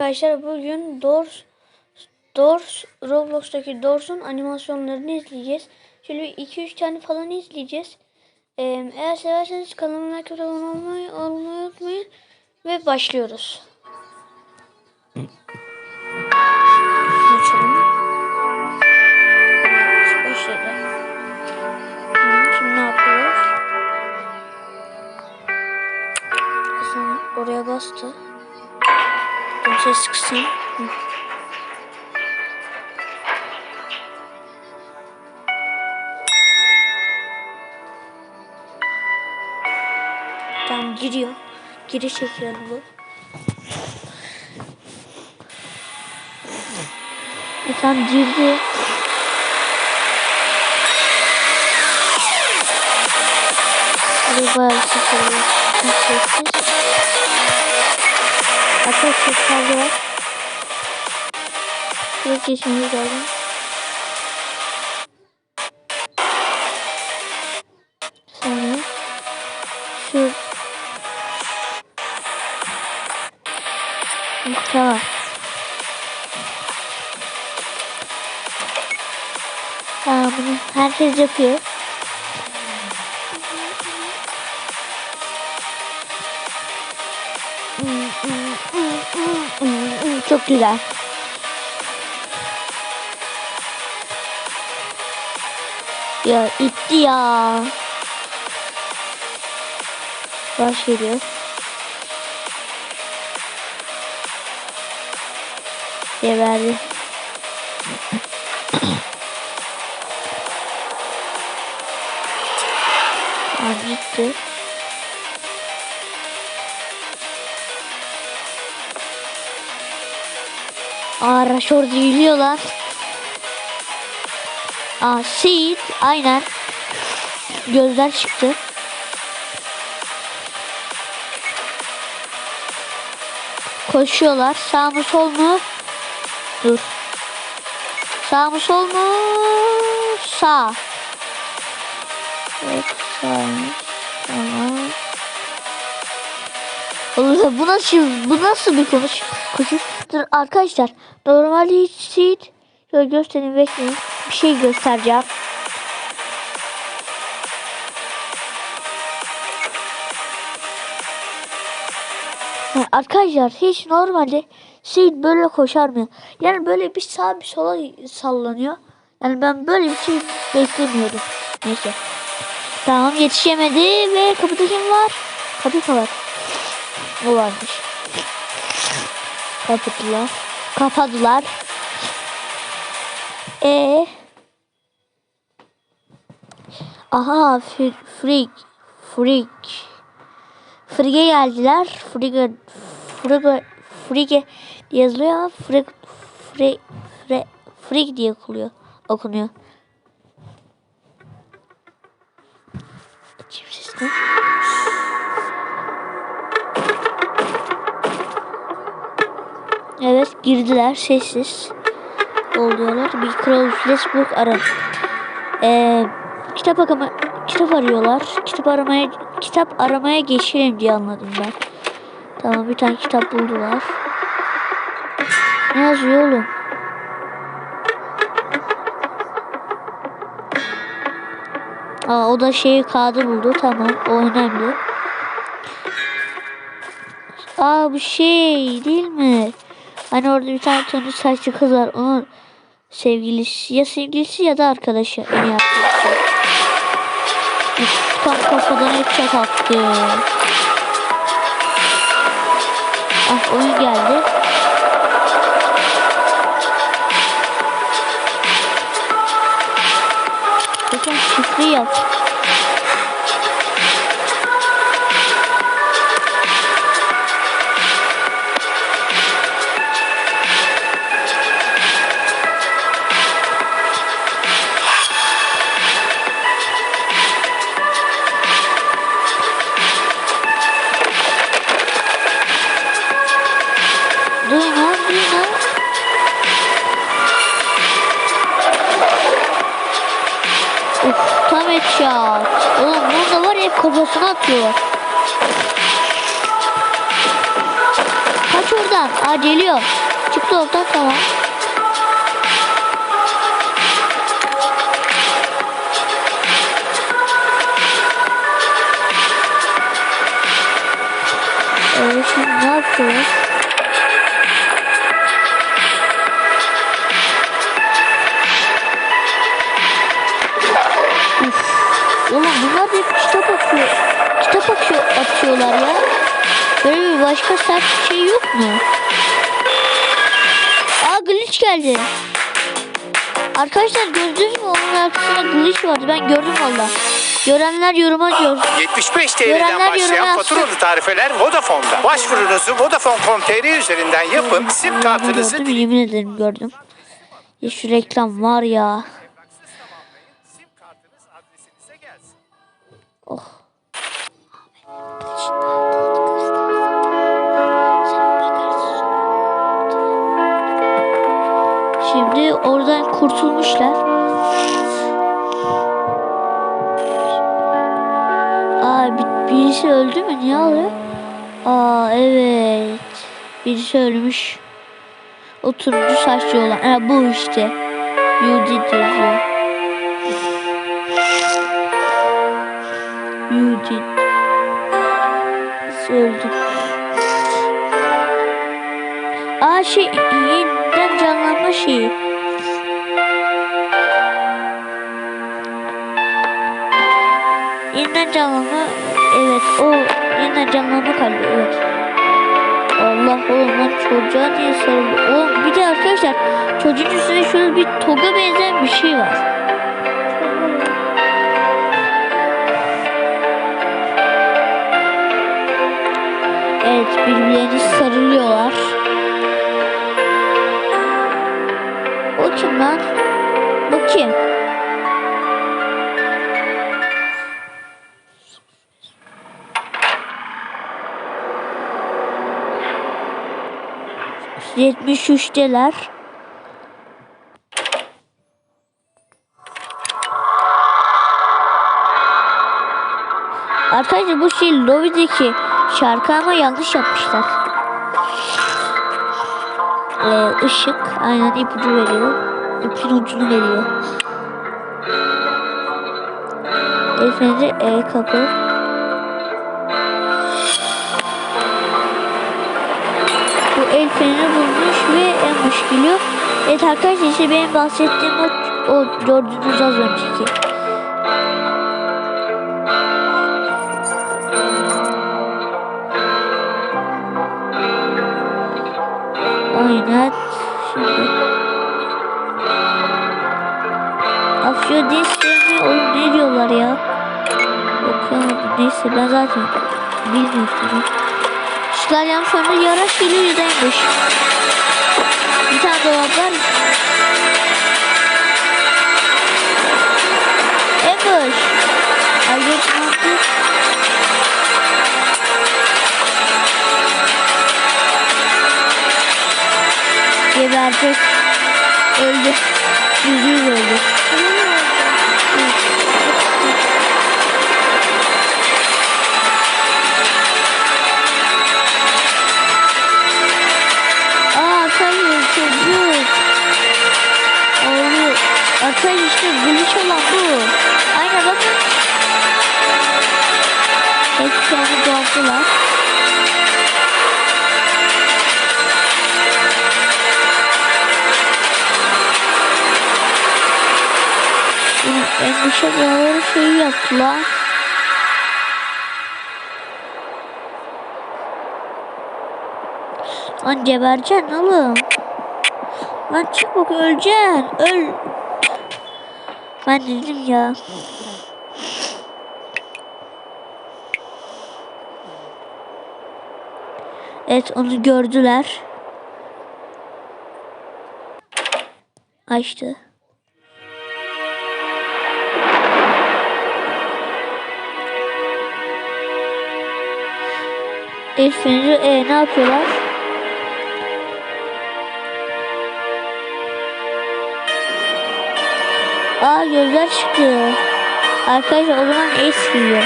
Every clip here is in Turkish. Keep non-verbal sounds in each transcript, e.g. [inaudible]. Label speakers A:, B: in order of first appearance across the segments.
A: Arkadaşlar bugün Doors Doors Roblox'taki Doors'un animasyonlarını izleyeceğiz. Şöyle 2-3 tane falan izleyeceğiz. Ee, eğer severseniz kanalıma abone olmayı, olmayı unutmayın. Ve başlıyoruz. Açalım. Başladı. Şimdi ne yapıyoruz? Oraya bastı. Ses. Hı. Tamam giriyor. Giriş çekiyor bu. E tamam girdi. Bayağı bir sessiz. Hatta sesler var. Şuraya geçmemiz lazım. Sonra şu Tamam. Tamam bunu herkes yapıyor. Güzel. Ya itti ya. Baş geliyor. Geberdi. Tamam [coughs] gitti. Aa Rashford yürüyorlar. Aa Seed aynen. Gözler çıktı. Koşuyorlar. Sağ mı sol mu? Dur. Sağ mı sol mu? Sağ. Oğlum bu nasıl bu nasıl bir konuş koşuş? Dur arkadaşlar normalde hiç seed şöyle göstereyim bekleyin bir şey göstereceğim. Ha, arkadaşlar hiç normalde seed böyle koşar mı? Yani böyle bir sağa bir sola sallanıyor. Yani ben böyle bir şey beklemiyordum. Neyse. Tamam yetişemedi ve kapıda kim var? Kapı kapat. O varmış. Kapattılar. Kapadılar. E Aha fr- freak freak Frig'e geldiler. Frig'e Frig'e Frig'e yazılıyor. Frig Frig Frig, Frig diye okunuyor. okunuyor. Açayım sesini. Evet girdiler sessiz oluyorlar. Bir Kral Facebook ara. Ee, kitap arama kitap arıyorlar. Kitap aramaya kitap aramaya geçelim diye anladım ben. Tamam bir tane kitap buldular. Ne yazıyor oğlum? Aa, o da şeyi kağıdı buldu. Tamam o önemli. Aa bu şey değil mi? Hani orada bir tane turuncu saçlı kız var. Onun sevgilisi ya sevgilisi ya da arkadaşı en. Tam kafadan headshot attı. Ah oyun geldi. Bakın şifre yap. Oğlum bunda var ya kafasına atıyorlar. Kaç oradan. Aa geliyor. Çıktı oradan tamam. Evet şimdi ne yapıyoruz? Atıyorlar ya. Böyle bir başka sert bir şey yok mu? Aa glitch geldi. Arkadaşlar gördünüz mü? Onun arkasında glitch vardı. Ben gördüm valla. Görenler yoruma diyor.
B: 75
A: Görenler
B: TL'den
A: yoruma
B: başlayan
A: yazsın.
B: faturalı tarifeler Vodafone'da. Başvurunuzu Vodafone.com.tr üzerinden yapın. Sim kartınızı
A: Gördüm yemin ederim gördüm. Ya şu reklam var ya. Oradan kurtulmuşlar. Aa bir- birisi öldü mü? Niye ağlıyor? Aa evet. Birisi ölmüş. O turuncu saçlı olan. Ha, bu işte. Did yazıyor. Nasıl öldü? Aa şey yeniden canlanma şeyi. Yeniden. Evet o yeniden canlanma kalbi. Evet. Allah oğlum lan çocuğa niye sarıldı? Oğlum bir de arkadaşlar çocuğun üstünde şöyle bir toga benzer bir şey var. Evet birbirlerini sarılıyorlar. O kim lan? Bu kim? Yetmiş üçteler. Arkadaşlar bu şey Lovi'deki şarkı ama yanlış yapmışlar. Ee, ışık aynen ipucu veriyor. İpin ucunu veriyor. Efendim e, kapı. Geliyor. Evet arkadaşlar işte benim bahsettiğim o, o gördüğünüz az önceki. Aynen. Şimdi. Afyon desteğimi oğlum ne diyorlar ya? Okuyamadım. Neyse ben zaten bilmiyorum. İşgalyen sonra yaraş geliyor yüzeymiş. Bir tane dolap var. Ambush. Ay yapıyor? Gebercek. Öldü. Yüzde yüz öldü. Arkadaşlar glitch olan bu. Aynen. Hepsi onu doğdular. Endişe bağları şeyi yaptılar. Lan gebereceksin oğlum. Lan çık bak öleceksin. Öl. Ben dedim ya. Evet onu gördüler. Açtı. El feneri e, ne yapıyorlar? Aa gözler çıktı. Arkadaşlar o zaman es geliyor.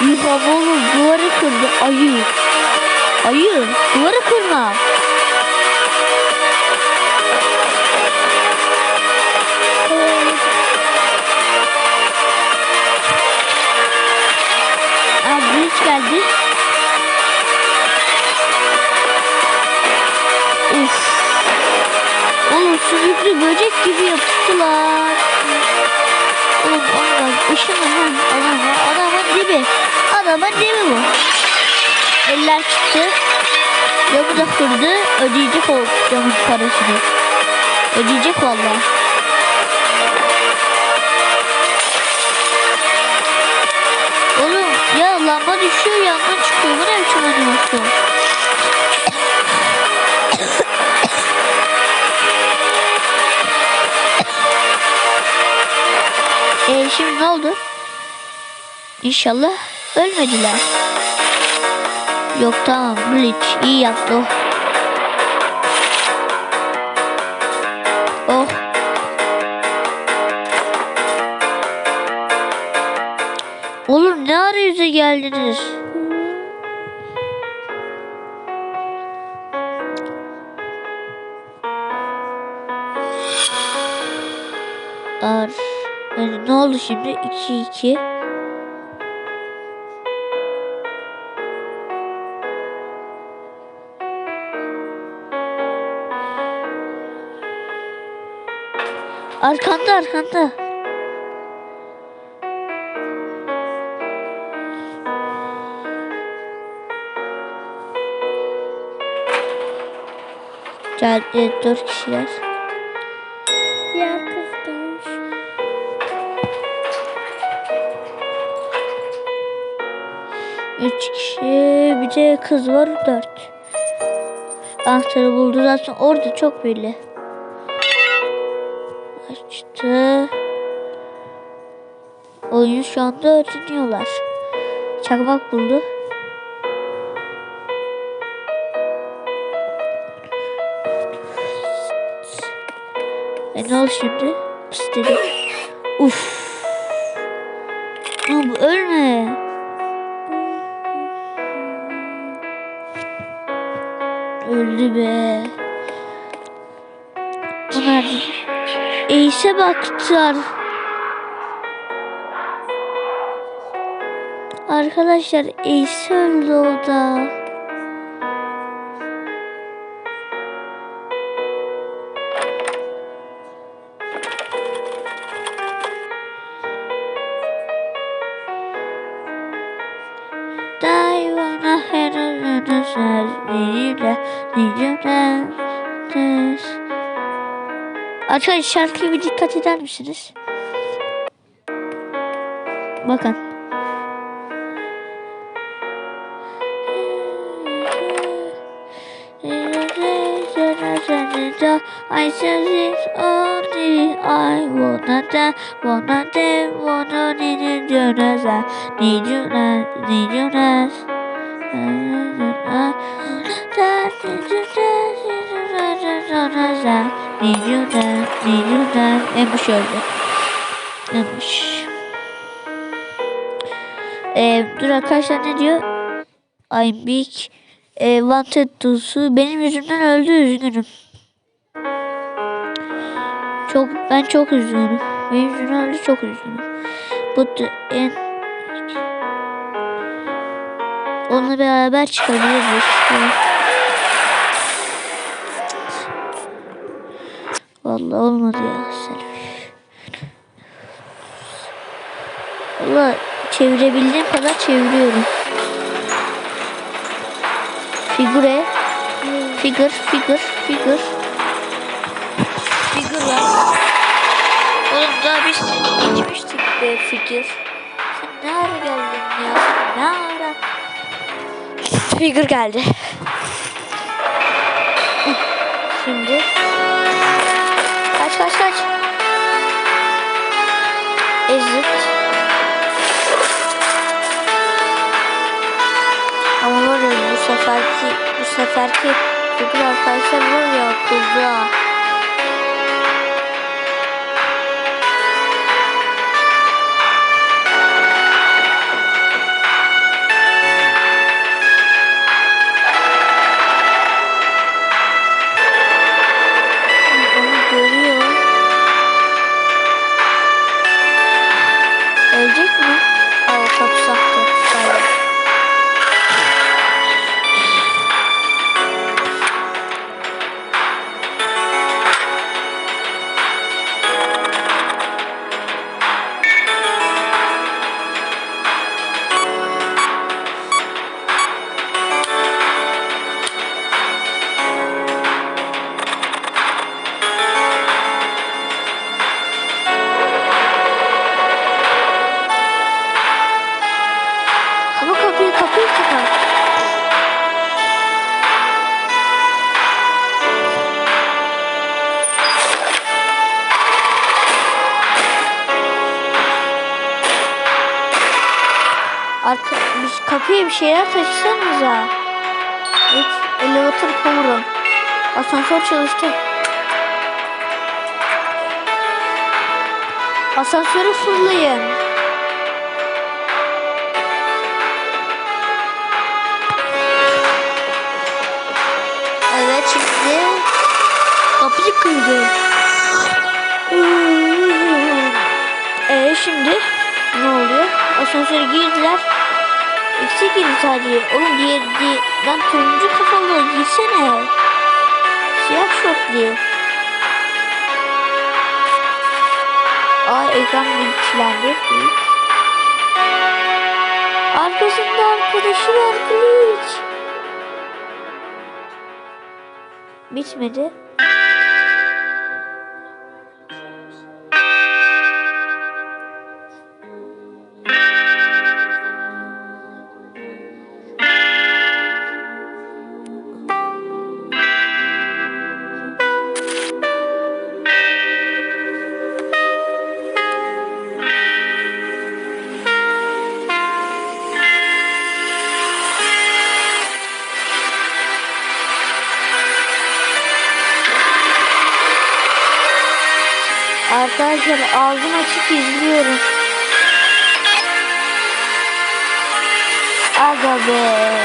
A: Yuh ama oğlum duvarı kırdı. Ayı. Ayı. Duvarı kırma. Aa Breach geldi. Sümüklü böcek gibi yapıştılar. Oğlum oğlum ışını ha. Adam, adamın dibi. Adamın dibi bu. Eller çıktı. Camı da kırdı. Ödeyecek o camın parasını. Ödeyecek vallahi. Oğlum ya lamba düşüyor yandan çıkıyor. Bu ne biçim animasyon? E şimdi ne oldu? İnşallah ölmediler. Yok tamam Bleach iyi yaptı o. Oh. Oğlum ne ara yüze geldiniz? Yani ne oldu şimdi? 2 2. Arkanda arkanda. Geldi dört kişiler. Üç kişi bir de kız var dört. Anahtarı buldu zaten orada çok belli. Açtı. Oyunu şu anda öğreniyorlar. Çakmak buldu. E ne oldu şimdi? Pıs dedi. Uf. Noob ölme. Öldü be. Bu nerede? Ace'e baktılar. Arkadaşlar Ace öldü o da. Arkadaşlar şarkıya bir dikkat eder misiniz? Bakın. I said it's only I wanna die, wanna die, wanna need you, Jonas, I need you, now, need you, now. Need you, now, need you, now. Emuş öldü. Emuş. Ee, dur arkadaşlar ne diyor? I'm big. E, wanted to'su benim yüzümden öldü üzgünüm. Çok ben çok üzgünüm. Benim yüzümden öldü çok üzgünüm. But en onunla beraber çıkabiliriz. Vallahi olmadı ya. Valla çevirebildiğim kadar çeviriyorum. Figüre. Figür, figür, figür. Figür var. Oğlum daha biz geçmiştik be figür. Sen ne ara geldin ya? Ne ara? Figür geldi. Şimdi. Kaç kaç kaç. Ama var bu seferki bu seferki figür arkadaşlar var ya kızdı. Kapıya bir şeyler taşısanıza. Evet, elevator power'ı. Asansör çalıştı. Asansörü fırlayın. Evet şimdi kapıyı kırdı. Ee şimdi ne oluyor? Asansöre girdiler. İkisi girdi sadece. Oğlum diğer, diğer lan turuncu kafalı girsene. Siyah şortlu. Ay ekran. Link. Arkasında arkadaşı var Glitch. Bitmedi. Arkadaşlar ağzım açık izliyorum. Aga be.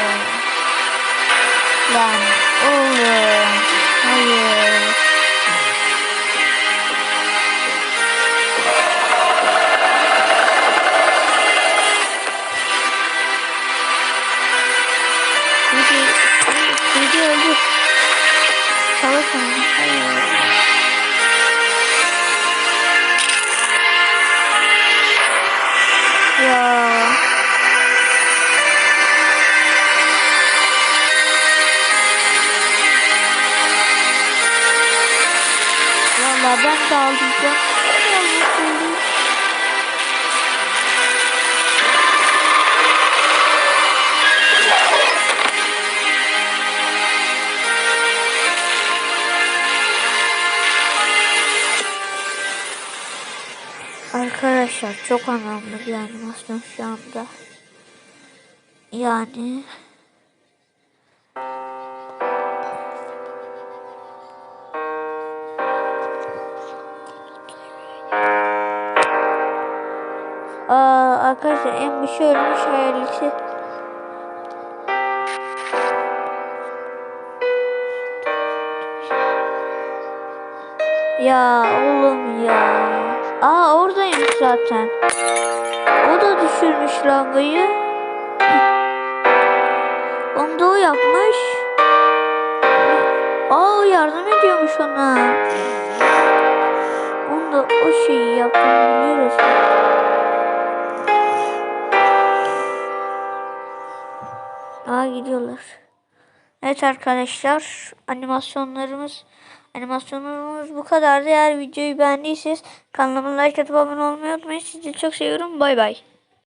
A: Çok anlamlı bir animasyon şu anda. Yani Aa, arkadaşlar en başı ölmüş hayaleti. Ya oğlum ya. Aa oradaymış zaten. O da düşürmüş lambayı. [laughs] Onu da o yapmış. Aa o yardım ediyormuş ona. Onu da o şeyi yaptığını biliyoruz. Gidiyorlar. Evet arkadaşlar animasyonlarımız animasyonlarımız bu kadardı. Eğer videoyu beğendiyseniz kanalıma like atıp abone olmayı unutmayın. Sizi çok seviyorum. Bay bay.